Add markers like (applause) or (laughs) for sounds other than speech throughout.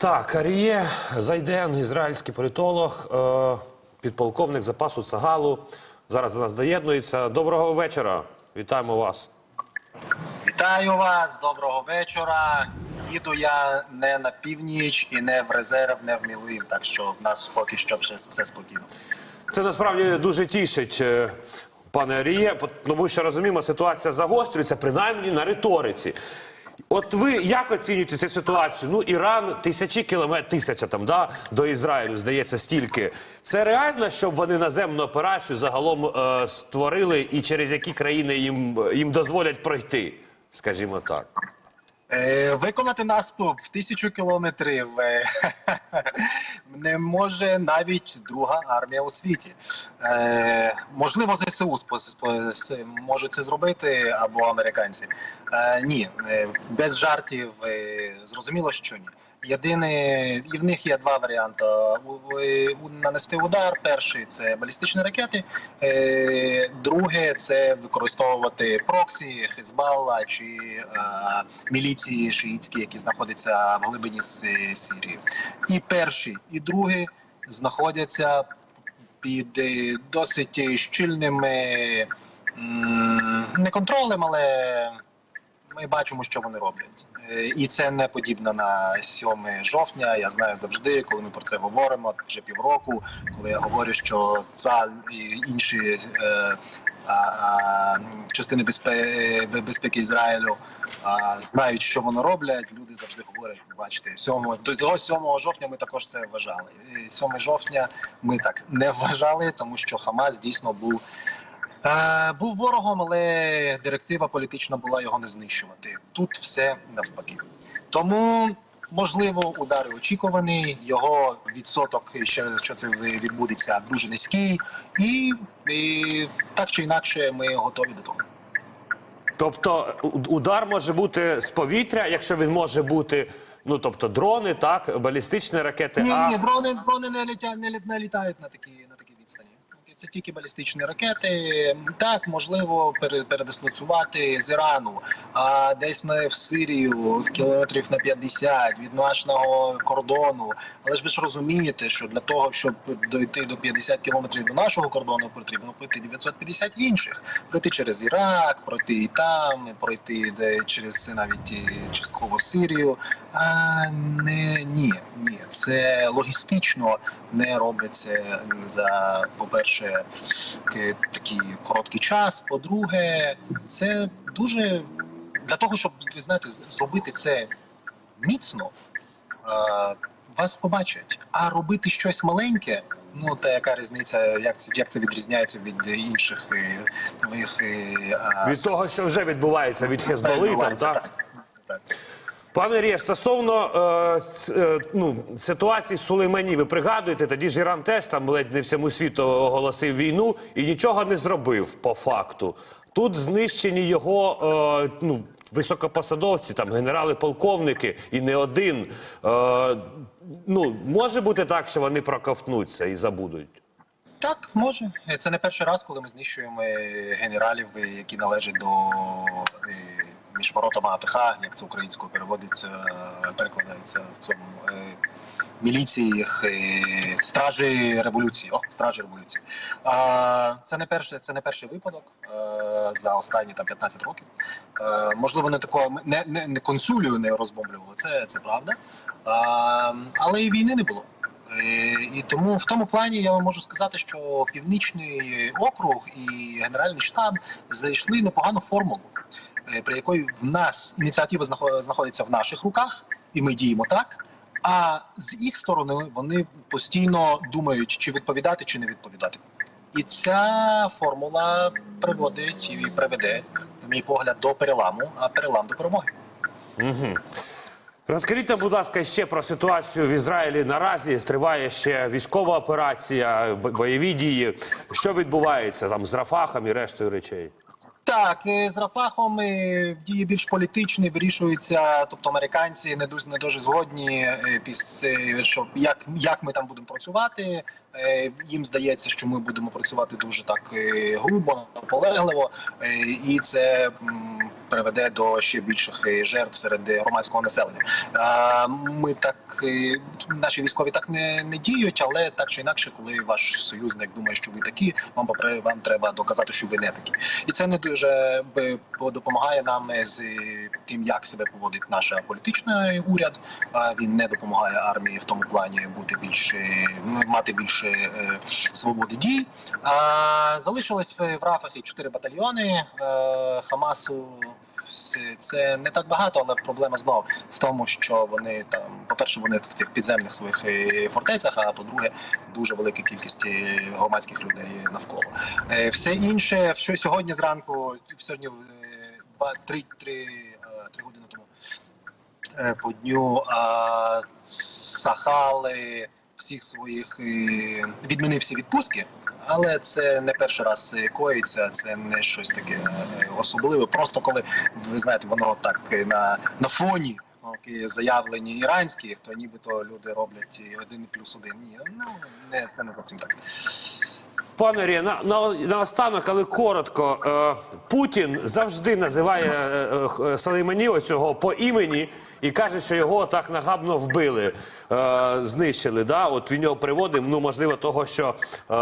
Так, Аріє Зайден, ізраїльський політолог, е, підполковник запасу Цагалу. Зараз до нас доєднується. Доброго вечора. Вітаємо вас. Вітаю вас, доброго вечора. Їду я не на північ і не в резерв, не в Мілуїм, так що в нас поки що все, все спокійно. Це насправді дуже тішить, е, пане Аріє, тому що розуміємо, ситуація загострюється, принаймні на риториці. От ви як оцінюєте цю ситуацію? Ну, Іран тисячі кілометрів, тисяча там да, до Ізраїлю, здається, стільки. Це реально, щоб вони наземну операцію загалом е, створили, і через які країни їм, їм дозволять пройти, скажімо так. Е, виконати наступ в тисячу кілометрів е, (laughs) не може навіть друга армія у світі. Е, можливо, ЗСУ можуть це зробити або американці. Е, ні, е, без жартів. е, зрозуміло, що ні. Єдине, і в них є два варіанти: нанести удар. Перший це балістичні ракети. Е, друге це використовувати проксі, Хезбалла чи е, міліції шиїцькі, які знаходяться в глибині Си- Сирії. І перший, і другий знаходяться під е, досить щільним е, не контролем, але ми бачимо, що вони роблять. Е, І це не подібно на 7 жовтня. Я знаю завжди, коли ми про це говоримо вже півроку. Коли я говорю, що ЦА і інші е, а, частини безпеки, безпеки Ізраїлю а, знають, що вони роблять. Люди завжди говорять, бачите, 7, до, до 7 жовтня ми також це вважали. 7 жовтня ми так не вважали, тому що Хамас дійсно був. Е, був ворогом, але директива політична була його не знищувати. Тут все навпаки. Тому можливо удари очікувані. Його відсоток, що це відбудеться, дуже низький, і, і так чи інакше ми готові до того. Тобто удар може бути з повітря, якщо він може бути, ну тобто дрони, так, балістичні ракети. Ні, а... ні, дрони, дрони не літають, не, не літають на такі. Це тільки балістичні ракети. Так, можливо, пере- передислоцювати з Ірану, а десь ми в Сирію кілометрів на 50 від нашого кордону. Але ж ви ж розумієте, що для того, щоб дойти до 50 кілометрів до нашого кордону, потрібно пройти 950 інших. Пройти через Ірак, пройти і там, пройти де через навіть і частково Сирію. А не ні, ні, це логістично не робиться за по-перше, к- такий короткий час. По-друге, це дуже для того, щоб ви знаєте, зробити це міцно. е, Вас побачать, а робити щось маленьке. Ну та яка різниця, як це як це відрізняється від інших е, нових е, Від того, що вже відбувається від Хезболи, там, так? так. Пане Рє, стосовно е, е, ну, ситуації з Сулеймані, ви пригадуєте, тоді ж Іран теж там ледь не всьому світу оголосив війну і нічого не зробив по факту. Тут знищені його е, ну, високопосадовці, там генерали, полковники і не один. Е, ну, може бути так, що вони проковтнуться і забудуть. Так, може. Це не перший раз, коли ми знищуємо е, генералів, е, які належать до між воротами АПХ, як це українською переводиться, е, перекладається в цьому е, міліції, е, стражі революції. О, стражі революції. Це не перший, це не перший випадок за останні там 15 років. Можливо, не такого не, не, не консулію не розбомблювали. Це, це правда. Але і війни не було. І тому в тому плані я вам можу сказати, що північний округ і генеральний штаб знайшли непогану формулу, при якої в нас ініціатива знаходиться в наших руках, і ми діємо так. А з їх сторони вони постійно думають, чи відповідати, чи не відповідати. І ця формула приводить і приведе, на мій погляд, до переламу, а перелам до перемоги. Угу. Розкажіть будь ласка, ще про ситуацію в Ізраїлі. Наразі триває ще військова операція, бойові дії. Що відбувається там з Рафахом і рештою речей? Так, е, з Рафахом е, дії більш політичні вирішуються. Тобто американці не дуже не дуже згодні е, що як, як ми там будемо працювати. Е, Їм здається, що ми будемо працювати дуже так е, грубо, наполегливо, е, і це приведе до ще більших жертв серед громадського населення. Ми так наші військові так не, не діють, але так чи інакше, коли ваш союзник думає, що ви такі, вам попри вам треба доказати, що ви не такі, і це не дуже допомагає нам з тим, як себе поводить наш політичний уряд. Він не допомагає армії в тому плані бути більш мати більше свободи дій. Залишилось в, в Рафах чотири батальйони е, Хамасу. Це не так багато, але проблема знову в тому, що вони там, по-перше, вони в тих підземних своїх е, фортецях, а по-друге, дуже велика кількість е, громадських людей навколо. Все інше, що сьогодні зранку, сьогодні два, три, три, три години тому по дню Сахали всіх своїх е, відмінив всі відпустки, але це не перший раз е, коїться, це не щось таке е, особливе. Просто коли ви знаєте, воно так е, на, на фоні. які Заявлені іранські, то нібито люди роблять один плюс один. Ні, ну не це не зовсім так. Пане Рія, на, на, наостанок, але коротко, е, Путін завжди називає е, е, Салеймані оцього по імені і каже, що його так нагабно вбили, е, знищили. Да? От він його приводив, ну можливо, того, що е,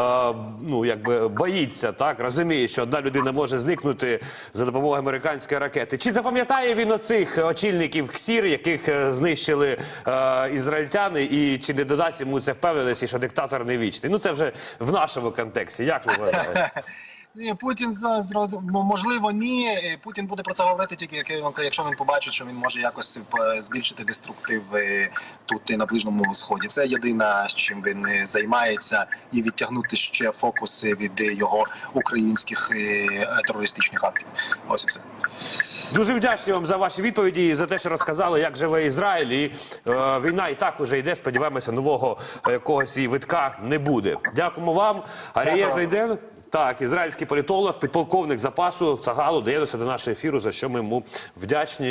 ну якби боїться, так розуміє, що одна людина може зникнути за допомогою американської ракети. Чи запам'ятає він оцих очільників КСІР, яких е, знищили е, ізраїльтяни, і чи не додасть йому це впевненості, що диктатор не вічний? Ну це вже в нашому контексті. Як ви вважаєте? (laughs) Ні, Путін за- зроз- можливо, ні. Е, Путін буде про це говорити тільки як якщо він побачить, що він може якось е, збільшити деструктив е, тут і на ближньому сході. Це єдине, з чим він е, займається, і відтягнути ще фокуси від е, його українських е, терористичних актів. Ось і все. Дуже вдячні вам за ваші відповіді і за те, що розказали, як живе Ізраїль. І е, війна і так уже йде. Сподіваємося, нового е, якогось її витка не буде. Дякуємо вам. Арія. Зайден. Так, ізраїльський політолог, підполковник запасу Цагалу доєднався до нашого ефіру, за що ми йому вдячні.